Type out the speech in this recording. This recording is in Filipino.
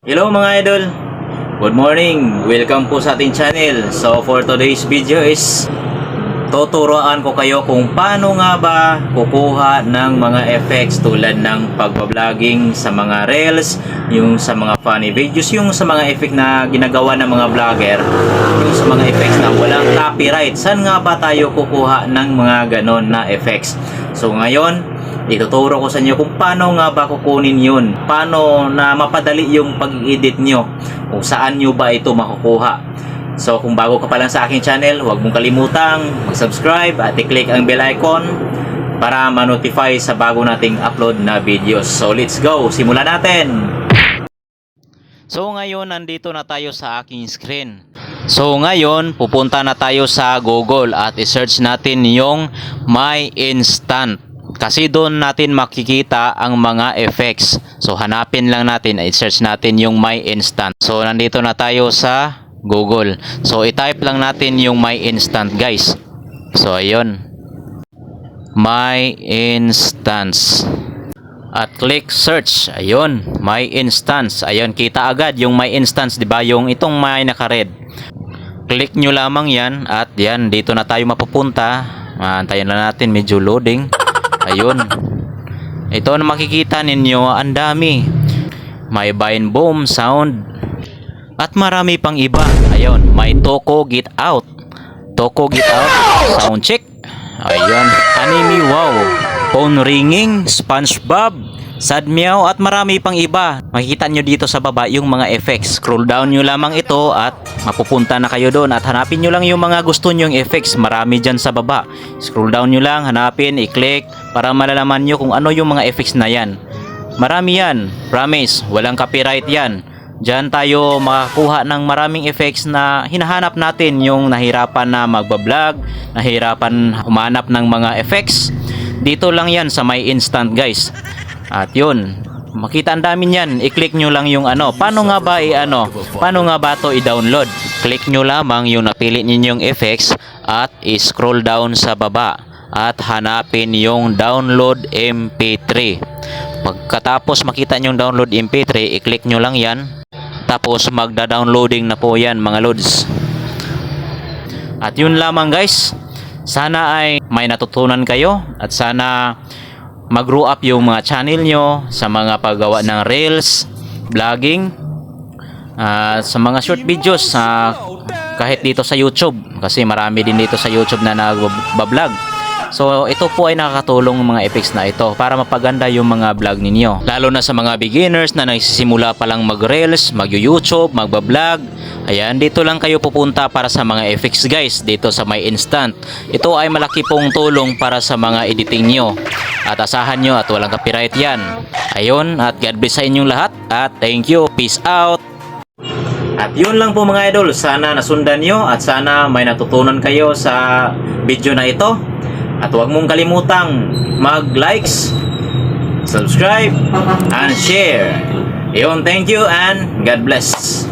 Hello mga idol! Good morning! Welcome po sa ating channel. So for today's video is tuturuan ko kayo kung paano nga ba kukuha ng mga effects tulad ng pagbabloging sa mga reels, yung sa mga funny videos, yung sa mga effect na ginagawa ng mga vlogger, yung sa mga effects na walang copyright. Saan nga ba tayo kukuha ng mga ganon na effects? So ngayon, ituturo ko sa inyo kung paano nga ba kukunin yun. Paano na mapadali yung pag-edit nyo. Kung saan nyo ba ito makukuha. So kung bago ka pa lang sa aking channel, huwag mong kalimutang mag-subscribe at i-click ang bell icon para ma-notify sa bago nating upload na videos. So let's go! Simulan natin! So ngayon nandito na tayo sa aking screen. So ngayon pupunta na tayo sa Google at i-search natin yung My Instant. Kasi doon natin makikita ang mga effects. So hanapin lang natin, i-search natin yung My Instant. So nandito na tayo sa Google. So i-type lang natin yung My Instant guys. So ayun. My Instance at click search. Ayun, my instance. Ayun, kita agad yung my instance, 'di ba? Yung itong may naka-red. Click nyo lamang 'yan at 'yan dito na tayo mapupunta. Antayin lang natin medyo loading. Ayun. Ito na makikita ninyo, ang dami. May bind boom sound at marami pang iba. Ayun, may Toko Get Out. Toko Get Out, sound check. Ayun, anime wow. Phone ringing, SpongeBob, Sad Meow at marami pang iba. Makikita nyo dito sa baba yung mga effects. Scroll down nyo lamang ito at mapupunta na kayo doon at hanapin nyo lang yung mga gusto nyong effects. Marami dyan sa baba. Scroll down nyo lang, hanapin, i-click para malalaman nyo kung ano yung mga effects na yan. Marami yan. Promise, walang copyright yan. Diyan tayo makakuha ng maraming effects na hinahanap natin yung nahirapan na magbablog, nahirapan humanap ng mga effects. Dito lang yan sa may instant guys. At yun, makita ang dami niyan. I-click nyo lang yung ano. Paano nga ba i-ano? Paano nga ba to i-download? Click nyo lamang yung napili ninyong effects at i-scroll down sa baba at hanapin yung download MP3. Pagkatapos makita nyo yung download MP3, i-click nyo lang yan. Tapos magda-downloading na po yan mga loads. At yun lamang guys. Sana ay may natutunan kayo at sana mag-grow up yung mga channel nyo sa mga paggawa ng reels, vlogging, ah, sa mga short videos sa kahit dito sa YouTube kasi marami din dito sa YouTube na nagbablog. So ito po ay nakakatulong ng mga effects na ito para mapaganda yung mga vlog ninyo. Lalo na sa mga beginners na nagsisimula pa lang mag-reels, mag-YouTube, magbablog. Ayan, dito lang kayo pupunta para sa mga effects guys dito sa My Instant. Ito ay malaki pong tulong para sa mga editing nyo. At asahan nyo at walang copyright yan. Ayun, at God bless sa inyong lahat. At thank you. Peace out. At yun lang po mga idol, sana nasundan nyo at sana may natutunan kayo sa video na ito. At huwag mong kalimutang mag-likes, subscribe, and share. Yun, thank you and God bless.